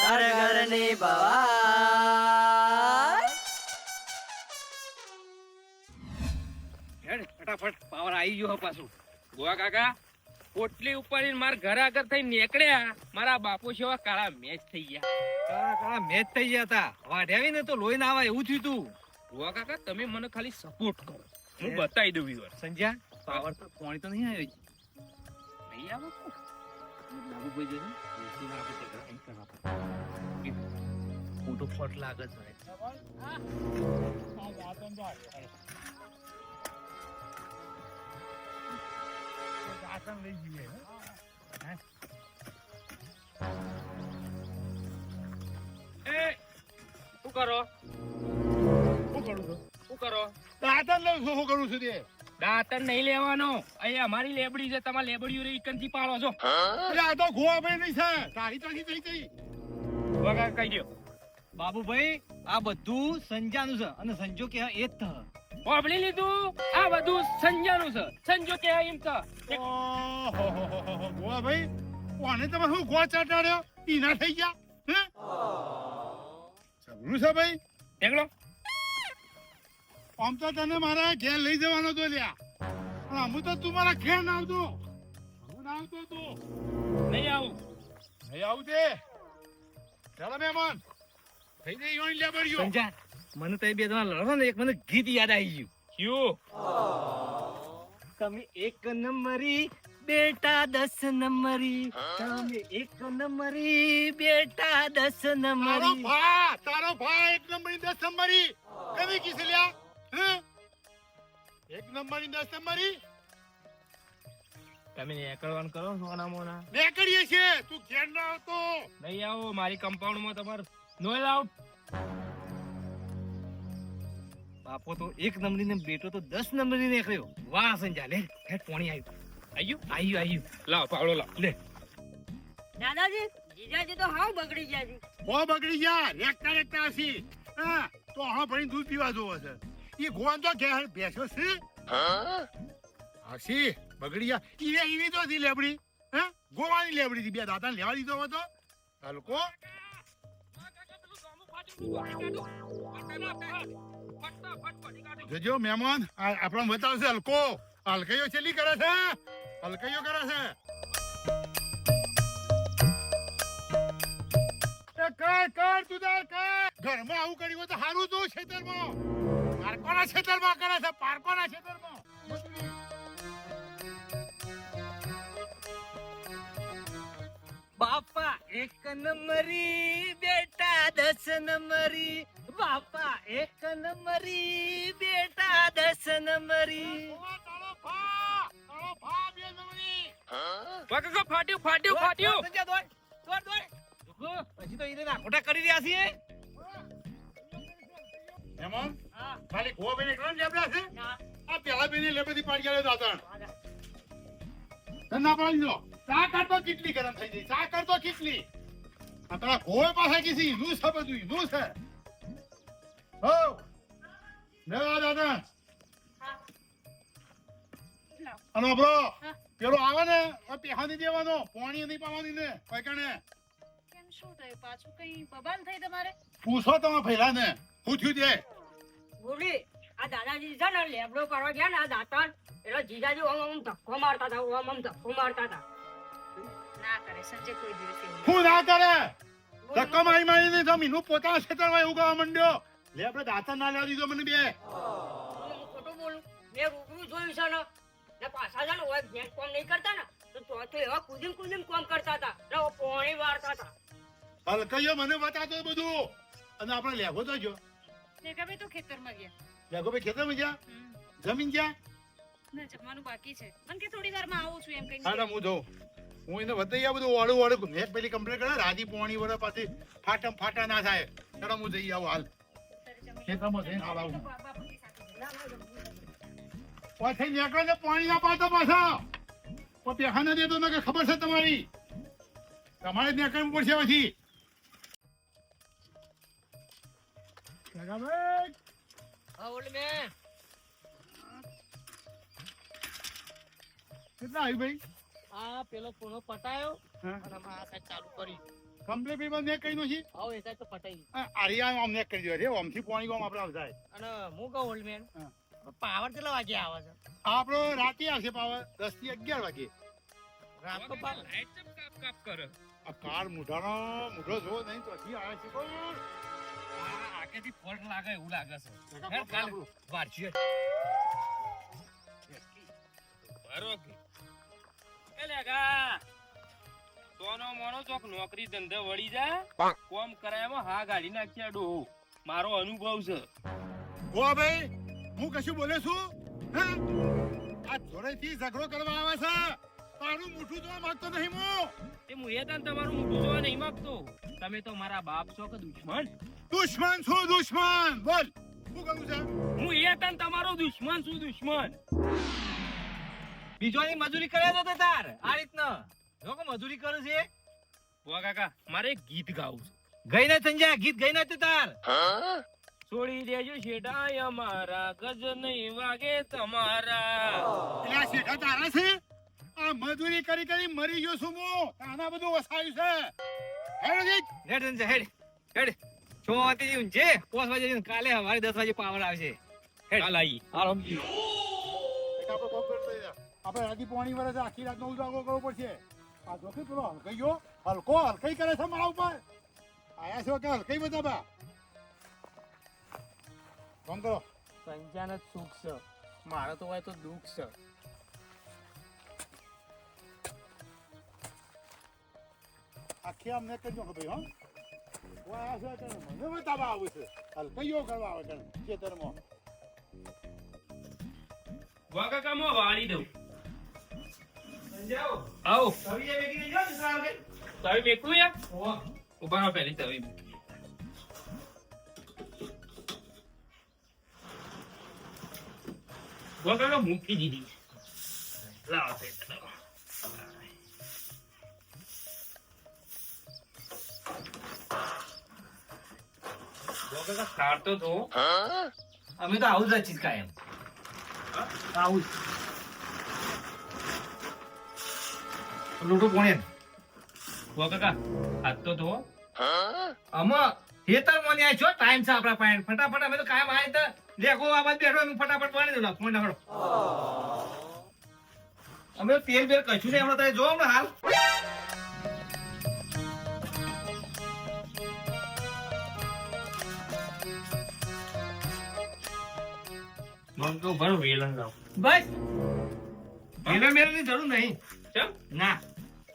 ઘર ઘરની ભવાઈ ફટાફટ પાવર આવી ગયો પાછું. ગોવા કાકા પોટલી ઉપાડીને મારા ઘર આગળ થઈ નીકળ્યા. મારા બાપુ સેવા કાળા મેચ થઈ ગયા. કાળા કાળા મેચ થઈ ગયા હતા. વાઢ્યાવી ને તો લોહી ના આવે એવું થયું તું. ગોવા કાકા તમે મને ખાલી સપોર્ટ કરો. હું બતાવી દઉં વિવર સંજ્યા પાવર તો કોણી તો નહીં આવ્યો નહીં આવો તો. બાબુભાઈ જોજો, એસીમાં આપણે ઝઘડા નહીં કરવા પડે. શું કરો લાગે છે એ, શું કરો શું કરો દાંતણ નહીં લેવાનો. અહીંયા અમારી લેબડી છે તમારે લેબડીઓ રહી કંથી પાડો છો. ગોવા કાકા કહી દો બાબુભાઈ આ બધું સંજાનું છે અને સંજો કે એ જ થ લીધું? આ બધું સંજાનું છે. સંજો કે એમ તો કોને તમે શું ગોવા ચાટાડ્યો ઈના થઈ ગયા હે? સબરું છે ભાઈ. ટેકલો આમ તો તને મારા ઘેર લઈ જવાનો તો લ્યા. પણ અમુ તો તું મારા ઘેર ના આવતો. હું ના આવતો તું. નહીં આવું. નહીં આવું તે. ચાલો મહેમાન. થઈ જઈ યોની લેબડ્યો સંજા મને તો એ બે જણા લડો ને એક મને ગીત યાદ આવી ગયું. ક્યું? તમે એક નંબરી બેટા દસ નંબરી. તમે એક નંબરી બેટા દસ તારો નંબરી. ભા તારો ભા એક નંબરની દસ નંબરી. કમી કિસ લ્યા? એક નંબરની દસ નંબરી? તમે નેકળવાન કરો સોના મોના નેકળીએ છે તું ઘેર ના આવતો. નહીં આવો મારી કમ્પાઉન્ડમાં તમારે નો લાવ બાપો તો એક નંબરી ને બેટો તો દસ નંબરી નીકળ્યો. વાહ સંજા લે હે પોણી આવ્યું આવ્યું આવ્યું આવ્યું લાવ પાવડો લાવ. લે. દાદાજી જીજાજી તો હાવ બગડી ગયા છે. બહુ બગડી ગયા. રેકતા રેકતા હસી. હા તો હા ભણી દૂધ પીવા જોવો છે. એ ગોવાન તો ઘેર બેસો છે? હસી બગડી ગયા ઈને તો હતી લેબડી. હે? ગોવાની લેબડી હતી બે દાદા લેવા દીધો હતો. હલકો જોજો મહેમાન આ બતાવશે હલકો. હલકૈયો છેલ્લી કરે છે હલકૈયો કરે છે. કર કર તું તાર કર. ઘરમાં આવું કર્યું હોય તો સારું તો ખેતરમાં. પારકોના ક્ષેત્રમાં કરે છે પારકોના ક્ષેત્રમાં. બાપા એક નંબરી બેટા દસ નંબરી. બાપા એક નંબરી બેટા દસ નંબરી. ફાટ્યું ફાટ્યું ફાટ્યું. હજી તો ખોટા કરી રહ્યા છીએ. મહેમાન ખાલી ગો બેને એકલા લેબડા છે? આ પેલા બેને લેબડી પાડી ગયા દાદા તને પાડી દો ચા કરતો કેટલી ગરમ થઈ ગઈ. ચા કરતો કેટલી. આ પાસે કીધી નું છે બધું નું છે. હો. લેવા દાદા. અનો બ્રો પેલો આવે ને પેહા નહીં દેવાનો પાણી નહીં પાવાની ને કઈ કણે કેમ શું થયું? પાછું કઈ બબાલ થઈ તમારે? પૂછો તમે પહેલા ને. શું થયું તે? બોલી આ દાદાજી છે ને લેબડો પાડવા ગયા ને આ દાંતણ એટલે જીજાજી ઓમ ઓમ ધક્કો મારતા હતા ઓમ ઓમ ધક્કો મારતા હતા. ના કરે સંજય કોઈ દિવસ શું ના કરે? ધક્કો મારી મારીને જમીન પોતાના ક્ષેત્રમાં એવું ગાવા માંડ્યો. લે આપણે દાંતર ના લેવા દીધો મને બે. ખોટું બોલું? મેં રૂબરૂ જોયું છે ને ને પાછા છે ને ઓય કોમ નહીં કરતા ને તો તો તો એવા કુદીમ કુદીમ કોમ કરતા હતા ને પોણી વાળતા હતા. હલકઈયો મને બતાતો બધું. અને આપણે લેવો તો જો. ભાઈ તો ખેતરમાં ગયા. લેગો ખેતરમાં ગયા? જમીન ગયા ના જમવાનું બાકી છે. મને કે થોડી વારમાં આવું છું એમ કઈ હા હું જોઉં. હું એને બતાવી આ બધું વાળું વાળું. મેં પેલી કમ્પ્લેટ કરે રાજી પોણી વડે પાછી ફાટમ ફાટા ના થાય. ચાલો હું જઈ આવું હાલ. ખેતરમાં જઈને હાલ આવું. પાછી નીકળે ને પાણી ના પાતો પાછા. પણ પેહા ના દેતો કે ખબર છે તમારી? તમારે નીકળવું પડશે પછી. લગાભાઈ હા ઓલી મેં કેટલા આવી ભાઈ આ પેલો કોનો પટાયો હા. અને આ સાઈડ ચાલુ કરી કમ્પ્લીટ પેપર મેં કહી નથી આવો એ તો પટાઈ આરિયા આમ મેં કરી દો રે આમથી પાણી ગામ આપણે આવતા અને હું કહું ઓલ્ડમેન મેન પાવર કેટલા વાગે આવે છે આપણો રાતે આવશે પાવર દસથી અગિયાર વાગે રાત તો ગોગા લાઈટ ચમ કાપ કાપ કરે આ કાર મુઢાનો મુઢો જો નહીં તો હજી આવે છે કોણ? આગેથી ફોલ્ટ લાગે એવું લાગે છે. કાલે. સોનો મોનો ચોક નોકરી ધંધો વળી જા કોમ કરાયમાં હા ગાડી નાખ્યા ડો મારો અનુભવ છે. ગો ભાઈ હું કશું બોલે છું? આ જોડેથી ઝઘડો કરવા આવે છે? તારું મુઠું જોવા માંગતો નહીં હું તે હું એ તને તમારું મોઢું જોવા નહીં માંગતો. તમે તો મારા બાપ છો કે દુશ્મન? દુશ્મન છું દુશ્મન. બોલ શું કરું છે? હું એ તને તમારો દુશ્મન છું દુશ્મન. બીજોની મજૂરી કરે તો તે તાર આ રીતના. લોકો મજૂરી કરે છે. વા કાકા મારે ગીત ગાવું છે. ગઈ ને સંજ્યા ગીત ગઈ ને તે તાર. છોડી દેજો શેડાય અમારા ગજ નહીં વાગે તમારા. એટલે આ તારા છે? આ મજૂરી કરી કરી મરી ગયો છું હું. આના બધું વસાયું છે. હેડો. હેડ હેડ. હેડ. છો જેવું. છે પાંચ વાગે જેવું. કાલે સવારે દસ વાગે પાવર આવશે. હેડ. કાલ આઈ આરામ આપણે રાતી પોણી વરસ આખી રાતનો ઉજાગરો કરવો પડશે. આ જોખી પેલો હલકઈયો હલકો હલકઈ કરે છે મારા ઉપર. આયા છો કે હલકઈ બા? કોમ કરો? સંજાન જ સુખ છે. મારે તો હોય તો દુઃખ છે. આખી અમને ને કરજો કે ભાઈ હો. વાયા છે કે મને બતાવા આવે છે. હલકઈયો કરવા આવે છે? ખેતરમાં. કાકા હું વાળી દઉં. આવો. તવી એ જો દુસરા વાગે તવી મેકલું યાર? ઊભા રહો પહેલી તવી કાકા મૂકી દીધી. લાવો કાકા કાઢતો તો અમે તો આવું જ રચીત કાયમ. આવું જ. લોટો પોણે બુઆ કાકા હાથ તો આમાં હેતર મને આ છો ટાઈમ છે આપણા પાસે ફટાફટ અમે તો કાયમ આ તો લેખો આ બાદ બેઠો અમે ફટાફટ પાણી દેલા ફોન નાખો અમે તેલ બેલ કશું નહીં, હમણાં તમે જો હમણાં હાલ. મને તો ભરો વેલણ લાવ બસ. વેલણ મેલો ની જરૂર નહીં. ચમ? ના.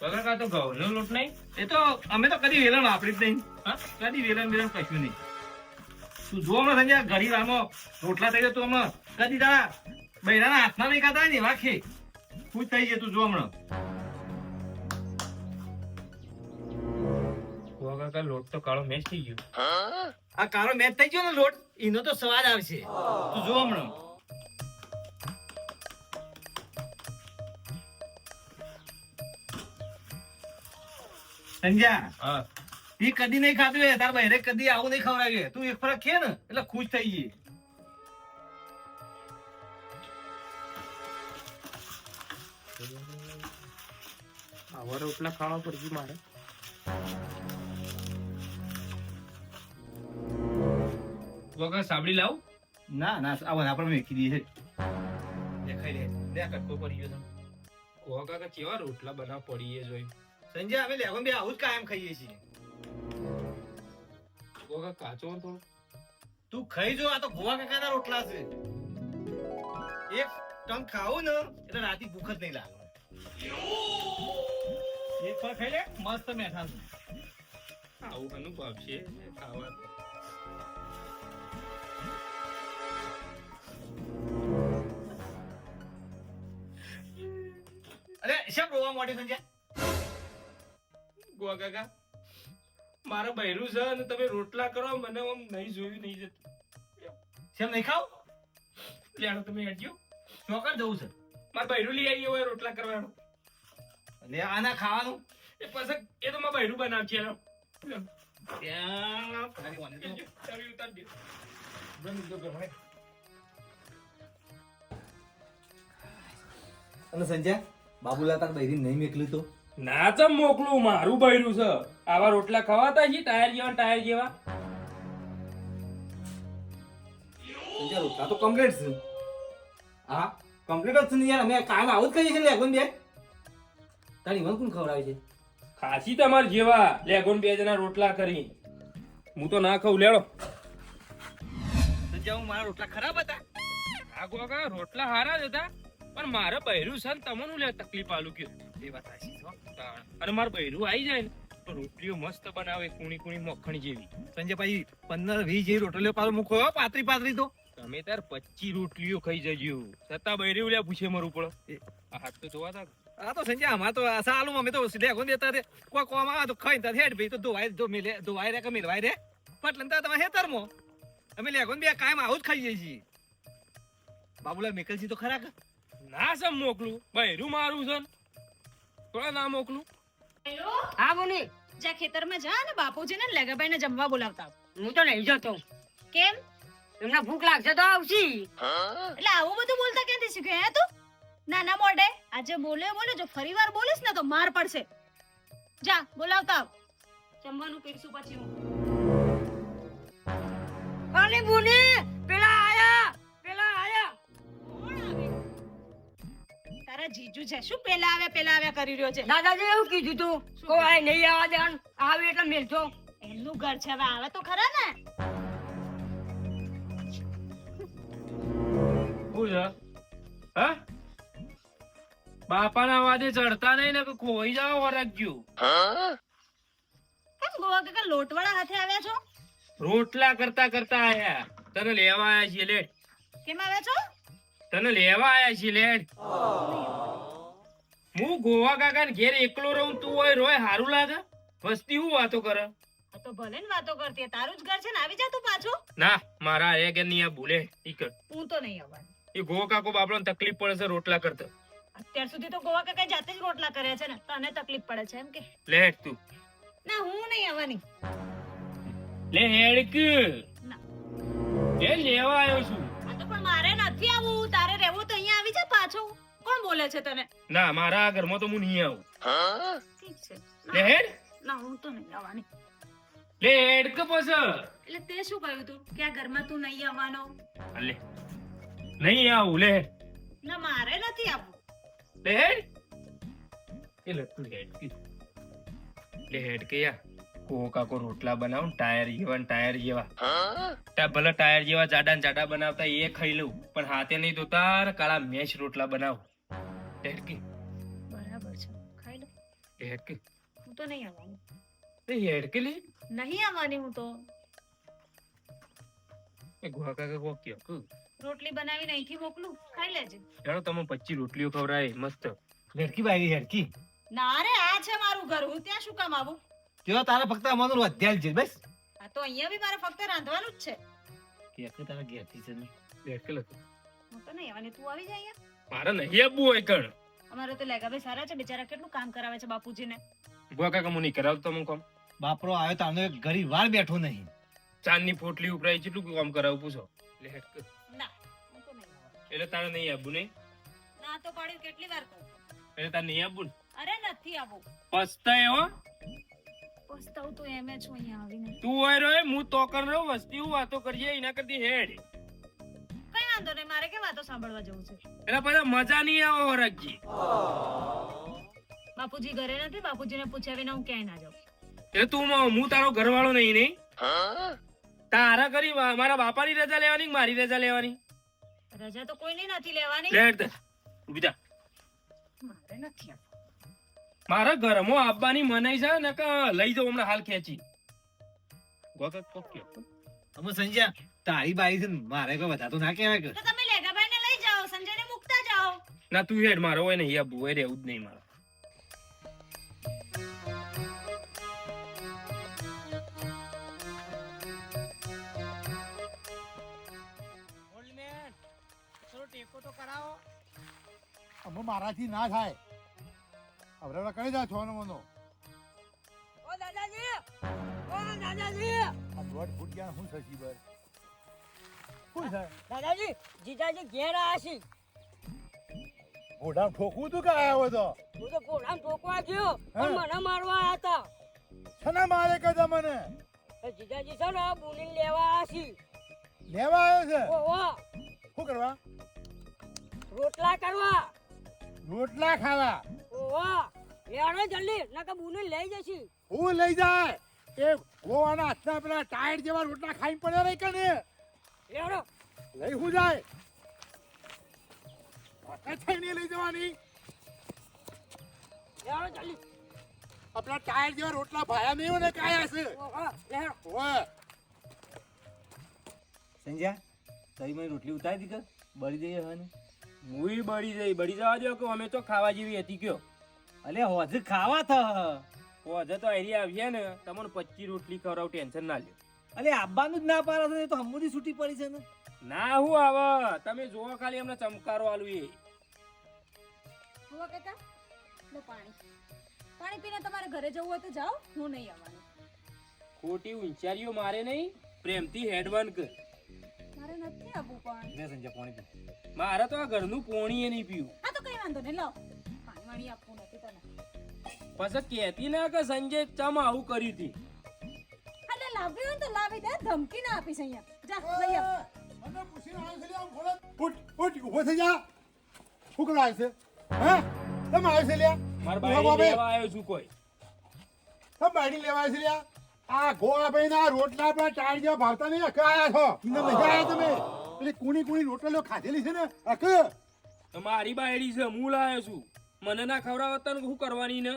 બુઆ તો ઘઉં નો લોટ નહીં? એ તો અમે તો કદી વેલણ વાપરી જ નહીં. હા? કદી વેલણ વેલણ કશું નહીં. તું જો હમણાં સંજય ઘડી વારમાં રોટલા થઈ જતો તું હમણાં કદી તારા બૈરાના હાથમાં નહીં ખાતા ને વાખે પૂછ થઈ જાય તું જો હમણાં. કાકા લોટ તો કાળો મેચ થઈ ગયો. આ કાળો મેચ થઈ ગયો ને લોટ એનો તો સ્વાદ આવશે. તું જો હમણાં. સંજ્યા એ કદી નહીં ખાધું એ તાર બહેરે કદી આવું નહીં ખવડાવ્યું તું એક ફરક ખે ને એટલે ખુશ થઈ ગઈ આવા રોટલા ખાવા પડશે મારે. વગર સાબડી લાવ. ના ના આવા આપણે મેખી દઈએ દેખાઈ લે લે કટકો પડી ગયો કાકા કેવા રોટલા બનાવ પડી એ જોઈ. સંજય અમે લેવા બે આવું જ કાયમ ખાઈએ છીએ. કાકા કાચો હતો? તું ખાઈ જો આ તો ગોવા કાકાના રોટલા છે. એક ટંક ખાવું ને એટલે રાતી ભૂખ જ નહીં લાગે એક ફળ ખાઈ લે મસ્ત મેઠા છે આવું અનુભવ છે? ખાવા. અરે શેમ રોવા મોટી સંજય? ગોવા કાકા. મારે બૈરું છે અને તમે રોટલા કરો મને આમ નહીં જોયું નહીં જતું. શેમ નહીં ખાવ? લેણો તમે હટજો ચોકર જવું છે. મારા બૈરું લઈ આવી હોય રોટલા કરવાનો. અને આના ખાવાનું. એ પછી એ તો મારા બૈરું બનાવશે એનો ત્યાં ઉતારી દે. અને સંજય બાબુલા તાર બૈરી નહીં મેકલી તો. ના ચમ મોકલું મારું બૈરું છે. આવા રોટલા ખવાતા છે ટાયર જેવા ટાયર જેવા? રોટલા તો કમ્પ્લીટ છે. હા કમ્પ્લીટ જ છે ને યાર અમે કામ આવું જ કહીએ છીએ લેગોન બે. તારી મને કોણ ખવડાવે છે? ખાસી તમાર જેવા લેગોન બે જણા રોટલા કરી. હું તો ના ખાઉં લેડો. સંજય હું મારા રોટલા ખરાબ હતા. આ ગોગા રોટલા હારા જ હતા. પણ મારે બૈરું છે ને તમને લે તકલીફ આલું કયો એ વાત સાચી છે હો. તાણ. અને મારું બૈરું આવી જાય ને તો રોટલીઓ મસ્ત બનાવે કુણી કુણી મખણ જેવી. સંજય ભાઈ પંદર વીસ જેવી રોટલીઓ પાછો મૂકો પાતરી પાતળી તો. તમે તાર પચી રોટલીઓ ખાઈ જજો. છતાં બૈરી ઉલ્યા પૂછે મારું પડે હાથ તો જોવા તા આ તો સંજય આમાં તો સાલું અમે તો લેગન દેતા રે કોઈ કોમ આવે તો ખાઈ તા હેડ ભાઈ તો ધોવાય ધો મેલે ધોવાય રે કે મેલવાય રે? પટલન તા તમે હેતરમો અમે લેગન બે કાયમ આવું જ ખાઈએ છીએ. બાબુલાલ મેકલજી તો ખરા ના સમ મોકલું. બૈરું મારું છે. થોડા ના મોકલું? હા બોની જ્યાં ખેતરમાં જા ને બાપુજીને ને લેગાભાઈને જમવા બોલાવતા હું તો નહીં જતો. કેમ? એમને ભૂખ લાગશે તો આવશી. એટલે આવું બધું બોલતા ક્યાંથી શીખ્યો હે તું? નાના મોઢે. આજે બોલે બોલે જો ફરી વાર બોલીશ ને તો માર પડશે. જા બોલાવતા જમવાનું પીરસું પછી હું. અરે બોની જીજુ છે. શું પેલા આવે પેલા આવે કરી રહ્યો છે? દાદાજી એવું કીધું તું. કોઈ નહીં આવવા દેવાનું. આવે એટલે મેલજો. એમનું ઘર છે હવે આવે તો ખરા ને? શું છે? હા? બાપાના વાદે ચડતા નહીં ને કે ખોઈ જાવ વરગ્યું કેમ ગોવા કાકા લોટવાળા હાથે આવ્યા છો? રોટલા કરતા કરતા આયા. તને લેવા આયા છીએ લેટ કેમ આવ્યા છો? તને લેવા આયા છીએ લેટ હું ગોવા કાકા ઘેર એકલો રહું તું હોય રોય હારું લાગે. વસ્તી હું વાતો કરે? તો ભલે ને વાતો કરતી તારું જ ઘર છે ને આવી જા તું પાછો. ના મારા આયા કે નહીં આ ભૂલે ઈ હું તો નહીં આવવાની. એ ગોવા કાકો બાપડો તકલીફ પડે છે રોટલા કરતા. અત્યાર સુધી તો ગોવા કાકા જાતે જ રોટલા કર્યા છે ને તને તકલીફ પડે છે એમ કે? લેટ તું. ના હું નહીં આવવાની. લે હેડક ના. એ લેવા આવ્યો છું. આ તો પણ મારે નથી આવવું તારે રહેવું તો અહીંયા આવી જા પાછો. કોણ બોલે છે તને? ના મારા ઘરમાં તો હું નહીં આવું. ઠીક છે. લે ના, હેડ. ના હું તો નહીં આવવાની. લે હેડ કે પછી? એટલે તે શું કહ્યું તું? કે આ ઘરમાં તું નહીં આવવાનો? લે. નહીં આવું લે ના મારે નથી આવવું. લે હેડ. એટલે તું હેડ કે. લે હેડ કે યા કો કાકો રોટલા બનાવ ટાયર જેવા ને ટાયર જેવા. ભલે ટાયર જેવા જાડા ને જાડા બનાવતા એ ખાઈ લઉં. પણ હાથે નહીં ધોતા કાળા મેશ રોટલા બનાવ. હેડ કે બરાબર છે. ખાઈ લો. ટેરકી. હું તો નહીં આવવાનું. તે હેડ લે? નહીં આવવાની હું તો. એ ગુહા કાકા કો કયો કે રોટલી બનાવીને અહીંથી મોકલું. ખાઈ લેજે. ચાલો તમે પચ્ચી રોટલીઓ ખવરાય મસ્ત. હેડકી બાઈ હેડકી. ના રે આ છે મારું ઘર. હું ત્યાં શું કામ આવું? જો તારે ફક્ત અમારું અધ્યાય છે બસ. આ તો અહીંયા બી મારે ફક્ત રાંધવાનું જ છે. કે તારા ઘેરથી છે ને. લે હેડ હું તો નહીં આવવાની. તું આવી જાય અહીંયા. મારે નહીં આપવું હોય કણ. અમારે તો લેગાભાઈ સારા છે બિચારા કેટલું કામ કરાવે છે બાપુજીને. ગુહા કાકા હું નહીં કરાવતો હું કામ બાપરો આવ્યો તારનો એક ઘડી વાર બેઠો નહીં. ચાંદની પોટલી ઉપરાય કેટલું કામ કરાવું પૂછો. લે ના હું તો નહીં આવવાની. એટલે તારે નહીં આપવું નહીં? ના તો પાડ્યું કેટલી વાર કહું? એટલે તારે નહીં આપવું અરે નથી આવું પસ્તાય હો. પસ્તાવ તો એમ જ છું અહીંયા આવીને. તું હોય રહ્યો હું તો કર રહ્યો વસ્તી હું વાતો કરીએ એના કરતી હેડ. સાંભળવા જવું છે. એટલે પછી મજા નહીં આવે વરગજી બાપુજી ઘરે નથી બાપુજીને પૂછ્યા વિના હું ક્યાંય ના જાઉં. એ તું હું તારો ઘરવાળો નહીં નહીં તારા કરી મારા બાપાની રજા લેવાની કે મારી રજા લેવાની? રજા તો કોઈની નથી લેવાની. લેટ ઊભી મારે નથી મારા ઘરમાં આવવાની મનાઈ છે ને કે લઈ જાઉં હમણાં હાલ ખેંચી. ગોગા કોક કયો. અમે સંજ્યા તારી બાઈ છે ને મારે કોઈ વધારતો ના કહેવાય કે તો તમે લેગાભાઈને લઈ જાઓ સંજયને મૂકતા જાઓ ના તું હેડ મારો હોય નહીં આપવું હોય રહેવું જ નહીં મારો. અમે મારાથી ના થાય. હવે કઈ જા છો મનો? ઓ દાદાજી! ઓ દાદાજી! આ દોઢ ફૂટ ગયા શું થશી બર? શું છે દાદાજી જીજાજી ઘેર આયા છે ઘોડા ઠોકવું તું કે આયા હોય તો? હું તો ઘોડામાં ઠોકવા ગયો. પણ મને મારવા આયા હતા છના મારે કે તમને તો જીજાજી છે ને બુલી લેવા છી. લેવા આવ્યો છે? ઓહો શું કરવા? રોટલા કરવા. રોટલા ખાવા? ઓહો લેવાનો જલ્દી નકર બુની લઈ જશી હું લઈ જાય? એ ગોવાના હાથના પેલા ટાયર જેવા રોટલા ખાઈને પડ્યા રહી કે ને લેવડો લઈ હું જાય? પાછા લઈ જવાની. લેવડો જલ્દી. આપણા ટાયર જેવા રોટલા ભાયા નહીં ને કાયા છે. ઓય સંજ્યા તારી મારી રોટલી ઉતારી દીકર બળી જઈ હવે મુઈ બળી જઈ. બળી જવા દો કે અમે તો ખાવા જેવી હતી કયો? અલે હોજ ખાવા થ. હોજે તો એરી આવીએ ને. તમને પચી રોટલી ખવડાવ ટેન્શન ના લ્યો. અલે આબાનું જ ના પાડે તો હમુદી છૂટી પડી છે ને. ના હું આવ. તમે જોવો ખાલી અમને ચમકારો આલુ એ. હુવા કાકા લો પાણી. પાણી પીને તમારે ઘરે જવું હોય તો જાઓ હું નહીં આવવાનું. ખોટી ઉંચારીઓ મારે નહીં પ્રેમથી હેડવાન કર. મારે નથી આપવું પણ. લે સંજય પાણી પી. મારે તો આ ઘરનું પોણીએ નહીં પીવું. હા તો કઈ વાંધો નહીં લો. પાણી વાણી આપવું નથી તને. પછી કહેતી ના કે સંજય ચમ આવું કર્યું તી એટલે લાવવી હોય તો લાવી દે ધમકી ના આપીશ અહીંયા. જા લઈ આવ. મને પૂછીને આવ છે આમ ફોડ ફૂટ ફૂટ ઊભો થઈ જા. શું કરવા છે હે? તમે આવ્યો છે લ્યા? મારા બાઈ લેવા આવ્યો છું કોઈ. તમે બાયડી લેવા છે લ્યા? આ ગોવા ભાઈ ના રોટલા પર ટાયર જેવા ભાવતા નહીં અકે આયા છો. ઇને આયા તમે. પેલી કુણી કુણી રોટલો ખાધેલી છે ને અકે તો મારી બાયડી છે હું લાયો છું. મને ના ખવડાવતા શું કરવાની ને?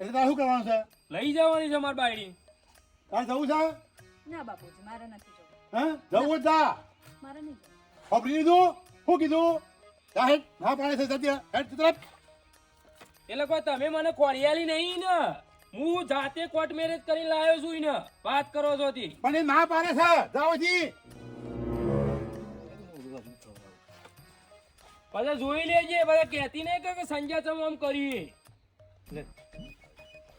એટલે તારે શું કરવાનું છે? લઈ જવાની છે મારી બાયડી. તારે જવું છે? ના બાપુજી મારે નથી જવું. હે? જવું જ જા. મારે નહીં ખબર લીધું? શું કીધું? હેડ ના પાડે છે સત્ય હેડ તરફ. એટલે કોઈ તમે મને કોળિયાલી નહીં ને. હું જાતે કોર્ટ મેરેજ કરી લાવ્યો છું ને. વાત કરો છો તી. પણ એ ના પાડે છે. જાઓ જી. પછી જોઈ લેજે બધા કહેતી નહીં કે- સંજય તમે આમ કરી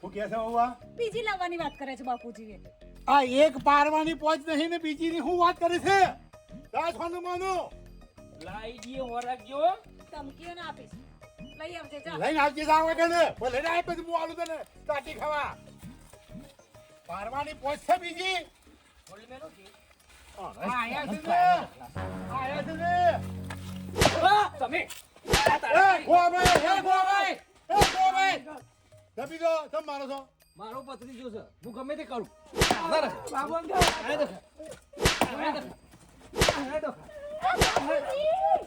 હું કે છે બહુ બીજી લાવવાની વાત કરે છે બાપુજી આ એક પારવાની પોચ નહીં ને બીજીની શું વાત કરે છે? રાજ ખાનું માનું. લાઈ દઈએ હોરાક ગયો. ધમકીઓ ના આપીશ. લઈ આવજે જા. લઈને આવજે જા કે ને. બોલ આય પછી હું આલું તને ચાટી ખાવા. પારવાની પોચ છે બીજી. હા, આયા છે ને. આયા છે ને. તમે. મારો છો. મારો પત્રી જો છે. હું ગમે તે કરું. ઘર ઘરની